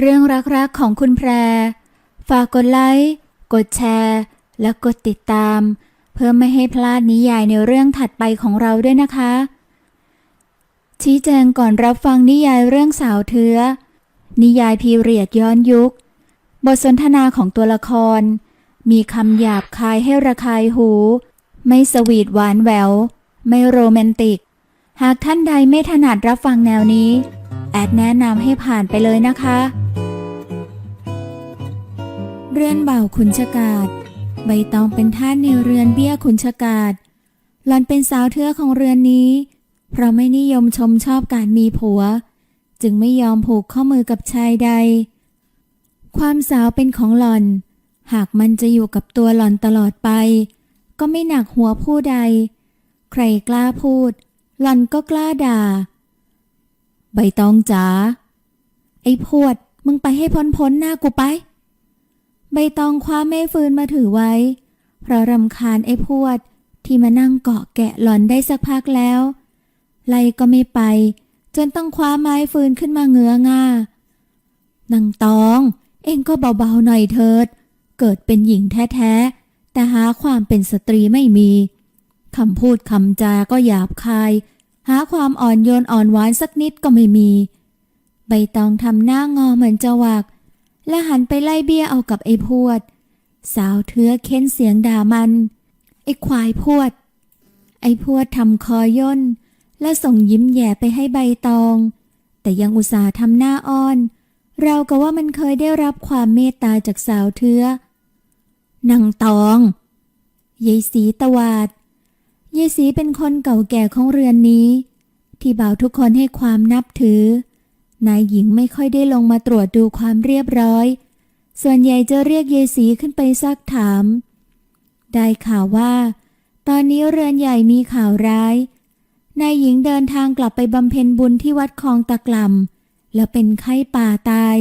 เรื่องรักๆของคุณแพร ฝากกดไลค์ กดแชร์ และกดติดตาม เพื่อไม่ให้พลาดนิยายในเรื่องถัดไปของเราด้วยนะคะ ชี้แจงก่อนรับฟังนิยายเรื่องสาวเทือนิยายพีเรียดย้อนยุค บทสนทนาของตัวละคร มีคำหยาบคายให้ระคายหู ไม่สวีทหวานแหวว ไม่โรแมนติก หากท่านใดไม่ถนัดรับฟังแนวนี้ แอดแนะนำให้ผ่านไปเลยนะคะ เรือนเบ่าขุนชกาดใบตองเป็นท่านในเรือนเบี้ยขุนชกาดหล่อนเป็นสาวเทือของเรือนนี้ เพราะไม่นิยมชมชอบการมีผัว จึงไม่ยอมผูกข้อมือกับชายใด ความสาวเป็นของหล่อน หากมันจะอยู่กับตัวหล่อนตลอดไป ก็ไม่หนักหัวผู้ใด ใครกล้าพูด หล่อนก็กล้าด่า ใบตองจ๋า ไอ้พวด มึงไปให้พ้นพ้นๆหน้ากูไป ใบตองคว้าเม่ฟืนมาถือไว้ เพราะรำคาญไอ้พวดที่มานั่งเกาะแกะหลอนได้สักพักแล้ว ไล่ก็ไม่ไป จนต้องคว้าไม้ฟืนขึ้นมาเงื้อง่านางตอง เองก็เบาๆหน่อยเถิด เกิดเป็นหญิงแท้ๆ แต่หาความเป็นสตรีไม่มีคำพูดคำจาก็หยาบคาย หาความอ่อนโยนอ่อนหวานสักนิดก็ไม่มี ใบตองทำหน้างอเหมือนจะวัก และหันไปไล่เบี้ยเอากับไอ้พวด สาวเทือเค้นเสียงด่ามัน ไอ้ควายพวด ไอ้พวดทำคอย่น และส่งยิ้มแย่ไปให้ใบตอง แต่ยังอุตส่าห์ทำหน้าอ้อน เราก็ว่ามันเคยได้รับความเมตตาจากสาวเทือนางตองยายสีตวาด ยายสีเป็นคนเก่าแก่ของเรือนนี้ ที่บ่าวทุกคนให้ความนับถือ นายหญิงไม่ค่อยได้ลงมาตรวจดูความเรียบร้อย ส่วนใหญ่จะเรียกยายสีขึ้นไปซักถาม ได้ข่าวว่า ตอนนี้เรือนใหญ่มีข่าวร้าย นายหญิงเดินทางกลับไปบำเพ็ญบุญที่วัดคลองตะกล่ำแล้วเป็นไข้ป่าตาย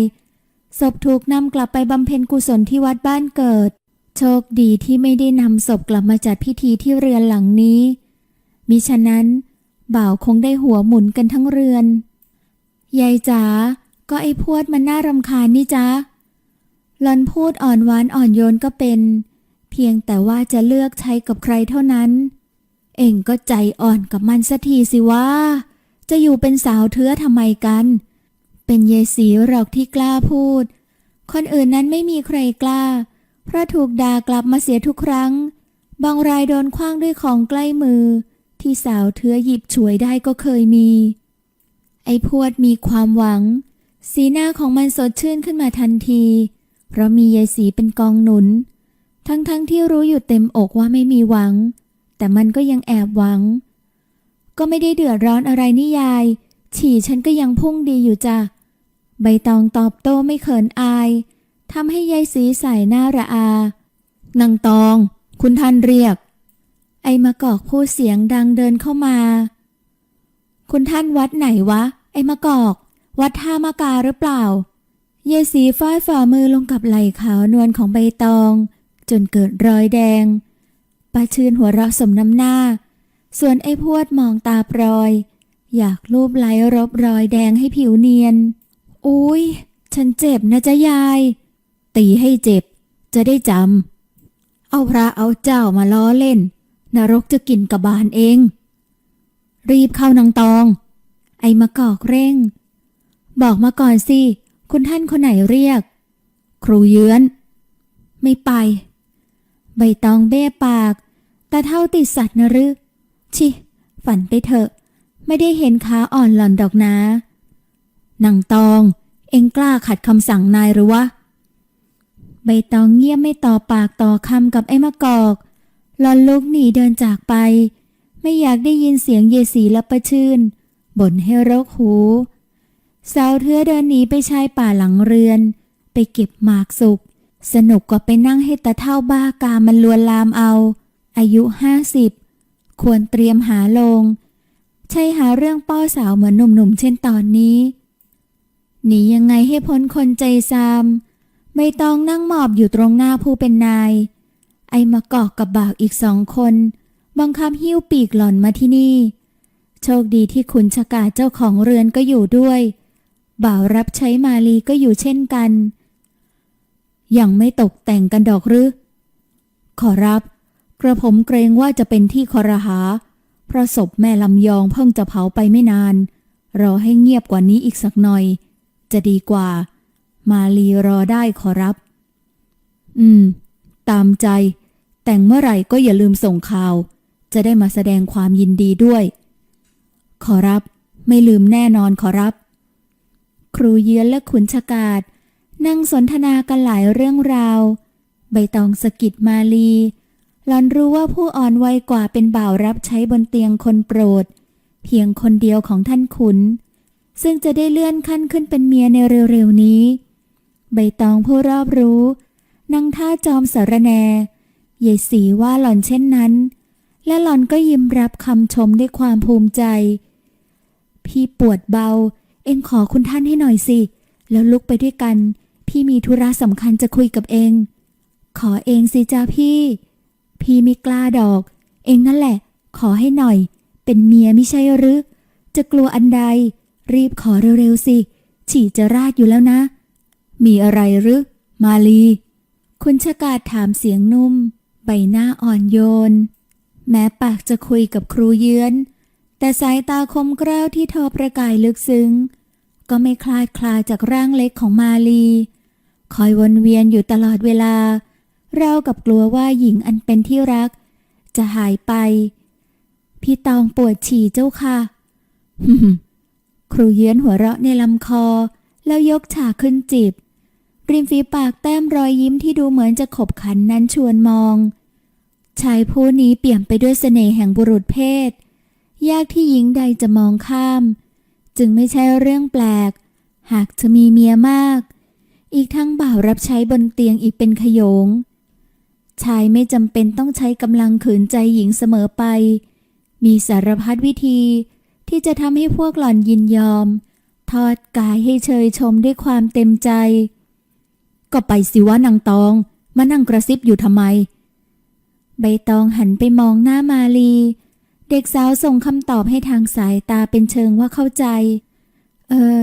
ศพถูกนำกลับไปบำเพ็ญกุศลที่วัดบ้านเกิด โชคดีที่ไม่ได้นำศพกลับมาจัดพิธีที่เรือนหลังนี้ มิฉะนั้น บ่าวคงได้หัวหมุนกันทั้งเรือน ยายจ๋า ก็ไอ้พวดมันน่ารำคาญนี่จ๊ะหลอนพูดอ่อนหวานอ่อนโยนก็เป็น เพียงแต่ว่าจะเลือกใช้กับใครเท่านั้น เองก็ใจอ่อนกับมันสักทีสิว่า จะอยู่เป็นสาวเทือทำไมกัน เป็นเยายสีหรอกที่กล้าพูด คนอื่นนั้นไม่มีใครกล้า เพราะถูกด่ากลับมาเสียทุกครั้ง บางรายโดนคว้างด้วยของใกล้มือ ที่สาวเทือหยิบฉวยได้ก็เคยมี ไอ้พวดมีความหวัง สีหน้าของมันสดชื่นขึ้นมาทันที เพราะมียายสีเป็นกองหนุน ทั้งๆทที่รู้อยู่เต็มอกว่าไม่มีหวัง แต่มันก็ยังแอบหวัง ก็ไม่ได้เดือดร้อนอะไรนี่ยาย ฉี่ฉันก็ยังพุ่งดีอยู่จ้ะใบตองตอบโต้ไม่เขินอาย ทำให้ยายสีใส่หน้าระอา นางตอง คุณท่านเรียก ไอ้มะกอกพูดเสียงดังเดินเข้ามา คุณท่านวัดไหนวะ ไอ้มะกอก วัดท่ามากาหรือเปล่าเยายสีฝ้ายฝ่ามือลงกับไหล่ขาวนวลของใบตอง จนเกิดรอยแดงป้าชื่นหัวเราะสมน้ำหน้า ส่วนไอ้พวดมองตาปรอย อยากลูบไหลรบรอยแดงให้ผิวเนียน อุ้ยฉันเจ็บนะจ๊ะยาย ตีให้เจ็บ จะได้จำ เอาพระเอาเจ้ามาล้อเล่น นรกจะกินกระบาลเอง รีบเข้านางตอง ไอ้มะกอกเร่ง บอกมาก่อนสิ คุณท่านคนไหนเรียก ครูเยื้อน ไม่ไป ใบตองเบ้ปากแต่เท่าติดสัตว์นะรือชิ ฝันไปเถอะ ไม่ได้เห็นขาอ่อนหล่อนดอกนะนางตอง เอ็งกล้าขัดคำสั่งนายหรือวะ ใบตองเงียบไม่ต่อปากต่อคำกับไอ้มะกอก หลอนลุกหนีเดินจากไป ไม่อยากได้ยินเสียงเยสีและประชื่นบ่นให้รกหูสาวเทือเดินหนีไปชายป่าหลังเรือน ไปเก็บหมากสุก สนุกกว่าไปนั่งให้ตาเท่าบ้ากามันลวนลามเอา อายุห้าสิบควรเตรียมหาลง ใช่หาเรื่องป้อสาวเหมือนหนุ่มๆเช่นตอนนี้ หนียังไงให้พ้นคนใจซาม ใบตองนั่งหมอบอยู่ตรงหน้าผู้เป็นนาย ไอ้มะกอกกับบ่าวอีกสองคนบังคับหิ้วปีกหล่อนมาที่นี่ โชคดีที่ขุนชกาเจ้าของเรือนก็อยู่ด้วย บ่าวรับใช้มาลีก็อยู่เช่นกัน ยังไม่ตกแต่งกันดอกหรือ ขอรับ กระผมเกรงว่าจะเป็นที่คอรหา เพราะศพแม่ลำยองเพิ่งจะเผาไปไม่นาน รอให้เงียบกว่านี้อีกสักหน่อย จะดีกว่า มาลีรอได้ขอรับ อืม ตามใจ แต่งเมื่อไหร่ก็อย่าลืมส่งข่าว จะได้มาแสดงความยินดีด้วย ขอรับ ไม่ลืมแน่นอนขอรับ ครูเยือนและขุนชกาดนั่งสนทนากันหลายเรื่องราว ใบตองสะกิดมาลีหลอนรู้ว่าผู้อ่อนวัยกว่าเป็นบ่าวรับใช้บนเตียงคนโปรด เพียงคนเดียวของท่านขุน ซึ่งจะได้เลื่อนขั้นขึ้นเป็นเมียในเร็วๆนี้ ใบตองผู้รอบรู้นั่งท่าจอมสารแนเยายสีว่าหล่อนเช่นนั้น และหล่อนก็ยิ้มรับคำชมด้วยความภูมิใจ พี่ปวดเบา เอ็งขอคุณท่านให้หน่อยสิ แล้วลุกไปด้วยกัน พี่มีธุระสำคัญจะคุยกับเอง ขอเองสิจ้าพี่ พี่ไม่กล้าดอก เองนั่นแหละ ขอให้หน่อย เป็นเมียไม่ใช่หรือ จะกลัวอันใด รีบขอเร็วๆสิ ฉี่จะราดอยู่แล้วนะ มีอะไรหรือ มาลี คุณชกาดถามเสียงนุ่ม ใบหน้าอ่อนโยน แม้ปากจะคุยกับครูเยือน แต่สายตาคมกร้าวที่เธอประกายลึกซึ้ง ก็ไม่คลาดคลาจากร่างเล็กของมาลี คอยวนเวียนอยู่ตลอดเวลา เรากับกลัวว่าหญิงอันเป็นที่รัก จะหายไป พี่ตองปวดฉี่เจ้าค่ะครูเยือนหัวเราะในลำคอแล้วยกฉากขึ้นจิบ ริมฝีปากแต้มรอยยิ้มที่ดูเหมือนจะขบขันนั้นชวนมอง ชายผู้นี้เปี่ยมไปด้วยเสน่ห์แห่งบุรุษเพศ ยากที่หญิงใดจะมองข้าม จึงไม่ใช่เรื่องแปลก หากจะมีเมียมาก อีกทั้งบ่าวรับใช้บนเตียงอีกเป็นขยง ชายไม่จำเป็นต้องใช้กำลังขืนใจหญิงเสมอไป มีสารพัดวิธีที่จะทำให้พวกหล่อนยินยอม ทอดกายให้เชยชมด้วยความเต็มใจ ก็ไปสิวะนางตอง มานั่งกระซิบอยู่ทำไม ใบตองหันไปมองหน้ามาลี เด็กสาวส่งคำตอบให้ทางสายตาเป็นเชิงว่าเข้าใจ เออ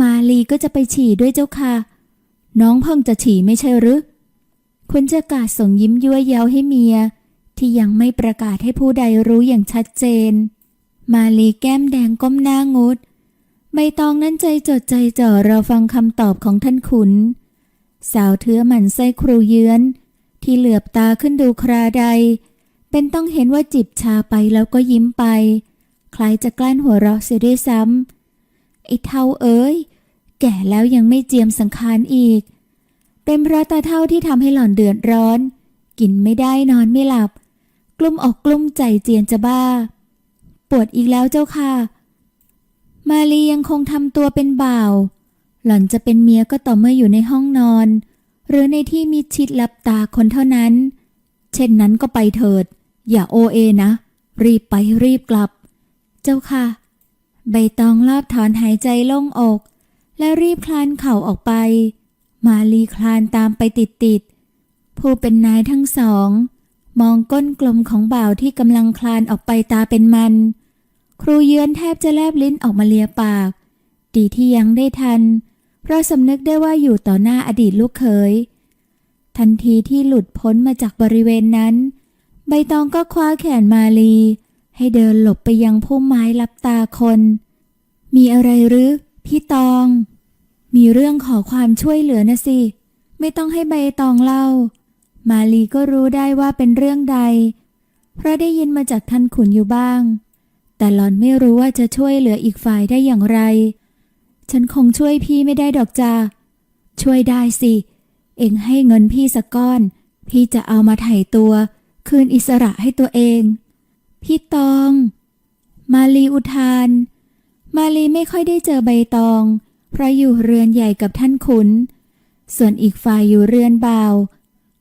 มาลีก็จะไปฉี่ด้วยเจ้าค่ะ น้องเพิ่งจะฉี่ไม่ใช่หรือคุณเจะกาดส่งยิ้มยั่วเย้าให้เมีย ที่ยังไม่ประกาศให้ผู้ใดรู้อย่างชัดเจน มาลีแก้มแดงก้มหน้างุดใบตองนั้นใจจดใจจ่อรอฟังคำตอบของท่านขุน สาวเทือหมันไส้ครูเยือน ที่เหลือบตาขึ้นดูคราใด เป็นต้องเห็นว่าจิบชาไปแล้วก็ยิ้มไป คล้ายจะกลั้นหัวเราะเสียด้วยซ้ำไอ้เท่าเอ้ย แก่แล้วยังไม่เจียมสังขารอีก เป็นเพราะตาเท่าที่ทำให้หล่อนเดือดร้อน กินไม่ได้นอนไม่หลับ กลุ้มอกกลุ้มใจเจียนจะบ้า ปวดอีกแล้วเจ้าค่ะ มาลียังคงทำตัวเป็นบ่าว หล่อนจะเป็นเมียก็ต่อเมื่ออยู่ในห้องนอน หรือในที่มิชิดลับตาคนเท่านั้น เช่นนั้นก็ไปเถิด อย่าโอเอนะ รีบไปรีบกลับ เจ้าค่ะ ใบตองรอบถอนหายใจโล่งอก และรีบคลานเข่าออกไป มาลีคลานตามไปติดติดๆผู้เป็นนายทั้งสอง มองก้นกลมของบ่าวที่กำลังคลานออกไปตาเป็นมัน ครูเยือนแทบจะแลบลิ้นออกมาเลียปาก ดีที่ยังได้ทัน เพราะสำนึกได้ว่าอยู่ต่อหน้าอดีตลูกเขย ทันทีที่หลุดพ้นมาจากบริเวณนั้น ใบตองก็คว้าแขนมาลี ให้เดินหลบไปยังพุ่มไม้ลับตาคน มีอะไรหรือ พี่ตอง มีเรื่องขอความช่วยเหลือนะสิ ไม่ต้องให้ใบตองเล่า มาลีก็รู้ได้ว่าเป็นเรื่องใด เพราะได้ยินมาจากท่านขุนอยู่บ้าง แต่หลอนไม่รู้ว่าจะช่วยเหลืออีกฝ่ายได้อย่างไร ฉันคงช่วยพี่ไม่ได้ดอกจ้าช่วยได้สิ เองให้เงินพี่สักก้อน พี่จะเอามาไถ่ตัว คืนอิสระให้ตัวเอง พี่ตอง มาลีอุทาน มาลีไม่ค่อยได้เจอใบตอง เพราะอยู่เรือนใหญ่กับท่านขุน ส่วนอีกฝ่ายอยู่เรือนเบา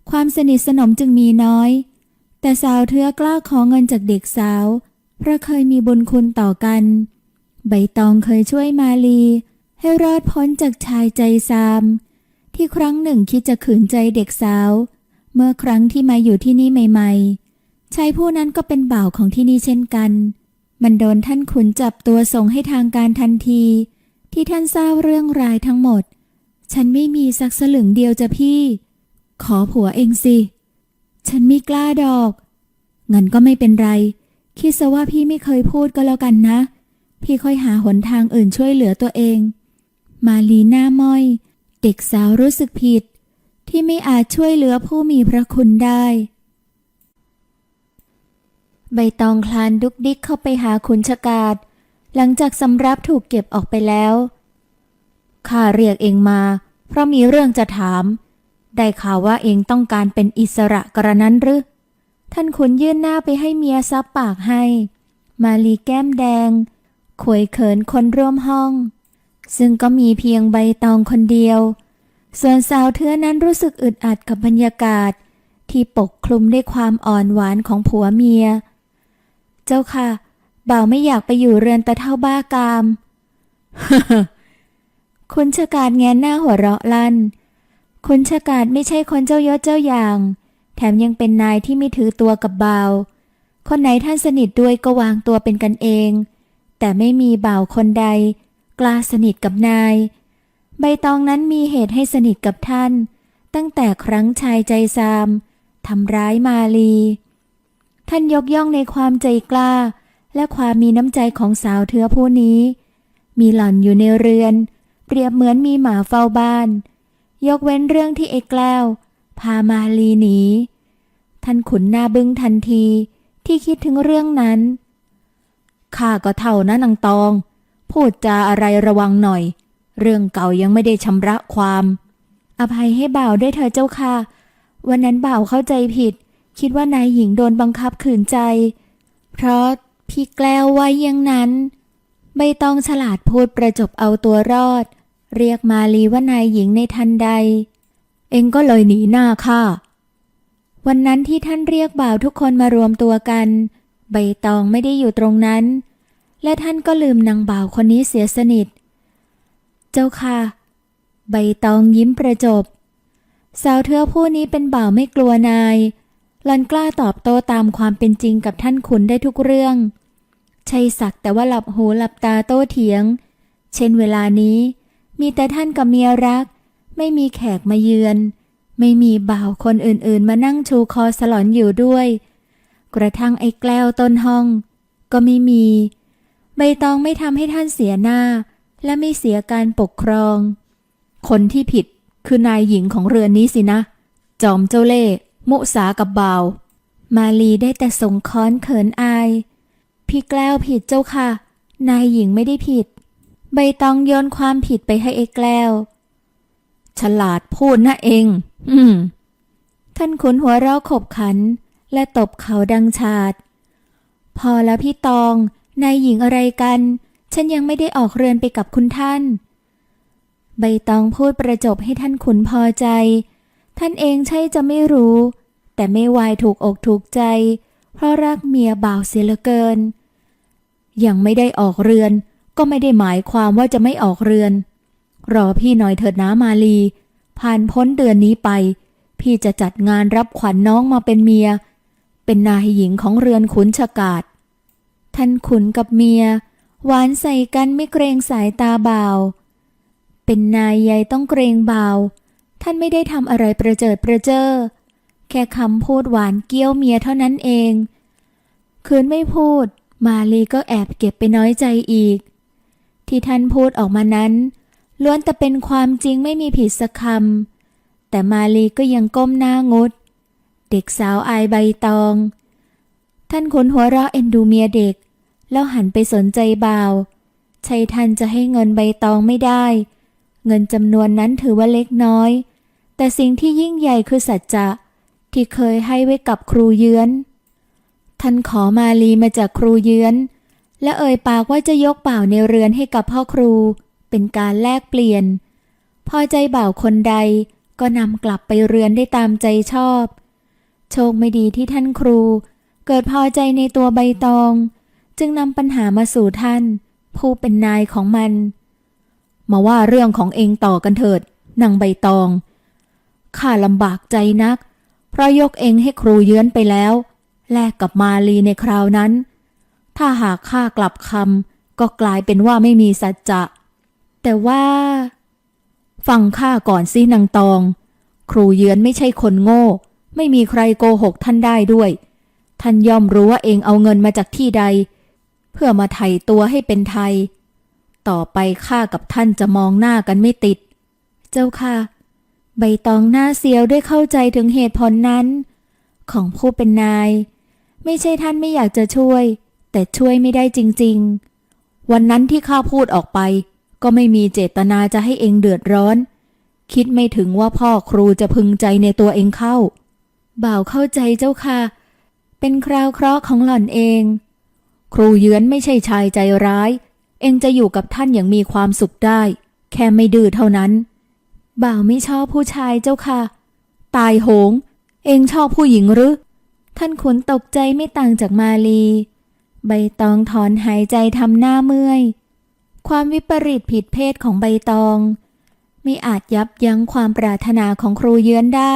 ความสนิทสนมจึงมีน้อย แต่สาวเทือกล้าขอเงินจากเด็กสาว เพราะเคยมีบุญคุณต่อกัน ใบตองเคยช่วยมาลี ให้รอดพ้นจากชายใจซาม ที่ครั้งหนึ่งคิดจะขืนใจเด็กสาว เมื่อครั้งที่มาอยู่ที่นี่ใหม่ ๆชายผู้นั้นก็เป็นบ่าวของที่นี่เช่นกัน มันโดนท่านขุนจับตัวส่งให้ทางการทันที ที่ท่านทราบเรื่องรายทั้งหมด ฉันไม่มีสักสลึงเดียวจะพี่ ขอผัวเองสิ ฉันไม่กล้าดอก งั้นก็ไม่เป็นไร คิดซะว่าพี่ไม่เคยพูดก็แล้วกันนะ พี่ค่อยหาหนทางอื่นช่วยเหลือตัวเอง มาลีหน้าม้อย เด็กสาวรู้สึกผิด ที่ไม่อาจช่วยเหลือผู้มีพระคุณได้ ใบตองคลานดุกดิกเข้าไปหาขุนชกาดหลังจากสำรับถูกเก็บออกไปแล้ว ข้าเรียกเองมา เพราะมีเรื่องจะถาม ได้ข่าวว่าเองต้องการเป็นอิสระกระนั้นหรือ ท่านขุนยื่นหน้าไปให้เมียซับปากให้ มาลีแก้มแดง ขวยเขินคนร่วมห้อง ซึ่งก็มีเพียงใบตองคนเดียว ส่วนสาวเทือนั้นรู้สึกอึดอัดกับบรรยากาศ ที่ปกคลุมด้วยความอ่อนหวานของผัวเมีย เจ้าค่ะ บ่าวไม่อยากไปอยู่เรือนตะเท่าบ้ากามคุณชกาดแงนหน้าหัวเราะลั่น คุณชกาดไม่ใช่คนเจ้ายศเจ้าอย่าง แถมยังเป็นนายที่ไม่ถือตัวกับบ่าว คนไหนท่านสนิทด้วยก็วางตัวเป็นกันเอง แต่ไม่มีบ่าวคนใด กล้าสนิทกับนาย ใบตองนั้นมีเหตุให้สนิทกับท่าน ตั้งแต่ครั้งชายใจซามทำร้ายมาลี ท่านยกย่องในความใจกล้า และความมีน้ำใจของสาวเทือผู้นี้ มีหล่อนอยู่ในเรือน เปรียบเหมือนมีหมาเฝ้าบ้าน ยกเว้นเรื่องที่เอกแกล้ว พามาลีหนีท่านขุนหน้าบึ้งทันทีที่คิดถึงเรื่องนั้นข้าก็เท่านะนางตอง พูดจาอะไรระวังหน่อย เรื่องเก่ายังไม่ได้ชำระความ อภัยให้บ่าวด้วยเธอเจ้าค่ะ วันนั้นบ่าวเข้าใจผิด คิดว่านายหญิงโดนบังคับขืนใจ เพราะพี่แกล้วไว้ยังนั้นใบตองฉลาดพูดประจบเอาตัวรอด เรียกมาลีว่านายหญิงในทันใด เองก็เลยหนีหน้าข้าวันนั้นที่ท่านเรียกบ่าวทุกคนมารวมตัวกัน ใบตองไม่ได้อยู่ตรงนั้น และท่านก็ลืมนางบ่าวคนนี้เสียสนิท เจ้าค่ะ ใบตองยิ้มประจบ สาวเทือผู้นี้เป็นบ่าวไม่กลัวนายหลันกล้าตอบโต้ตามความเป็นจริงกับท่านขุนได้ทุกเรื่องใช่สักแต่ว่าหลับหูหลับตาโต้เถียง เช่นเวลานี้ มีแต่ท่านกับเมียรัก ไม่มีแขกมาเยือน ไม่มีบ่าวคนอื่นๆ มานั่งชูคอสลอนอยู่ด้วย กระทั่งไอ้แกล้วต้นห้อง ก็ไม่มี ใบตองไม่ทำให้ท่านเสียหน้า และไม่เสียการปกครอง คนที่ผิดคือนายหญิงของเรือนนี้สินะ จอมเจ้าเล่ห์มุสากับบ่าว มาลีได้แต่สงค้อนเขินอาย พี่แกล้วผิดเจ้าค่ะ นายหญิงไม่ได้ผิด ใบตองโยนความผิดไปให้ไอ้แกล้ว ฉลาดพูดนะเอง อืม ท่านขุนหัวเราะขบขัน และตบเขาดังฉาด พอแล้วพี่ตอง นายหญิงอะไรกัน ฉันยังไม่ได้ออกเรือนไปกับคุณท่าน ใบตองพูดประจบให้ท่านขุนพอใจ ท่านเองใช่จะไม่รู้ แต่ไม่วายถูกอกถูกใจ เพราะรักเมียบ่าวเสียเหลือเกิน ยังไม่ได้ออกเรือน ก็ไม่ได้หมายความว่าจะไม่ออกเรือน รอพี่หน่อยเถิดนะมาลี ผ่านพ้นเดือนนี้ไป พี่จะจัดงานรับขวัญนน้องมาเป็นเมีย เป็นนายหญิงของเรือนขุนชกาด ท่านขุนกับเมีย หวานใส่กันไม่เกรงสายตาบ่าว เป็นนายใหญ่ต้องเกรงบ่าว ท่านไม่ได้ทำอะไรประเจิดประเจ้อแค่คำพูดหวานเกี้ยวเมียเท่านั้นเองคืนไม่พูด มาลีก็แอบเก็บไปน้อยใจอีก ที่ท่านพูดออกมานั้น ล้วนแต่เป็นความจริงไม่มีผิดสักคำแต่มาลีก็ยังก้มหน้างด เด็กสาวอายใบตอง ท่านขนหัวเราะเอ็นดูเมียเด็ก แล้วหันไปสนใจบ่าวใช่ท่านจะให้เงินใบตองไม่ได้ เงินจำนวนนั้นถือว่าเล็กน้อย แต่สิ่งที่ยิ่งใหญ่คือสัจจะ ที่เคยให้ไว้กับครูเยือน ท่านขอมาลีมาจากครูเยือน และเอ่ยปากว่าจะยกบ่าวในเรือนให้กับพ่อครู เป็นการแลกเปลี่ยน พอใจบ่าวคนใดก็นำกลับไปเรือนได้ตามใจชอบ โชคไม่ดีที่ท่านครู กิดพอใจในตัวใบตอง จึงนำปัญหามาสู่ท่าน ผู้เป็นนายของมัน มาว่าเรื่องของเองต่อกันเถิดนางใบตอง ข้าลำบากใจนัก เพราะยกเองให้ครูเยือนไปแล้ว แลกกับมาลีในคราวนั้น ถ้าหากข้ากลับคำก็กลายเป็นว่าไม่มีสัจจะ แต่ว่า ฟังข้าก่อนสินางตอง ครูเยือนไม่ใช่คนโง่ ไม่มีใครโกหกท่านได้ด้วย ท่านย่อมรู้ว่าเองเอาเงินมาจากที่ใด เพื่อมาไถ่ตัวให้เป็นไทย ต่อไปข้ากับท่านจะมองหน้ากันไม่ติด เจ้าค่ะ ใบตองหน้าเสียวด้วยเข้าใจถึงเหตุผลนั้น ของผู้เป็นนาย ไม่ใช่ท่านไม่อยากจะช่วย แต่ช่วยไม่ได้จริง ๆ วันนั้นที่ข้าพูดออกไป ก็ไม่มีเจตนาจะให้เองเดือดร้อน คิดไม่ถึงว่าพ่อครูจะพึงใจในตัวเองเข้า บ่าวเข้าใจเจ้าค่ะ เป็นคราวเคราะห์ของหล่อนเอง ครูเยือนไม่ใช่ชายใจร้าย เองจะอยู่กับท่านอย่างมีความสุขได้ แค่ไม่ดื้อเท่านั้น บ่าวไม่ชอบผู้ชายเจ้าค่ะ ตายโหง เองชอบผู้หญิงหรือ ท่านขุนตกใจไม่ต่างจากมาลี ใบตองถอนหายใจทำหน้าเมื่อย ความวิปริตผิดเพศของใบตอง ไม่อาจยับยั้งความปรารถนาของครูเยือนได้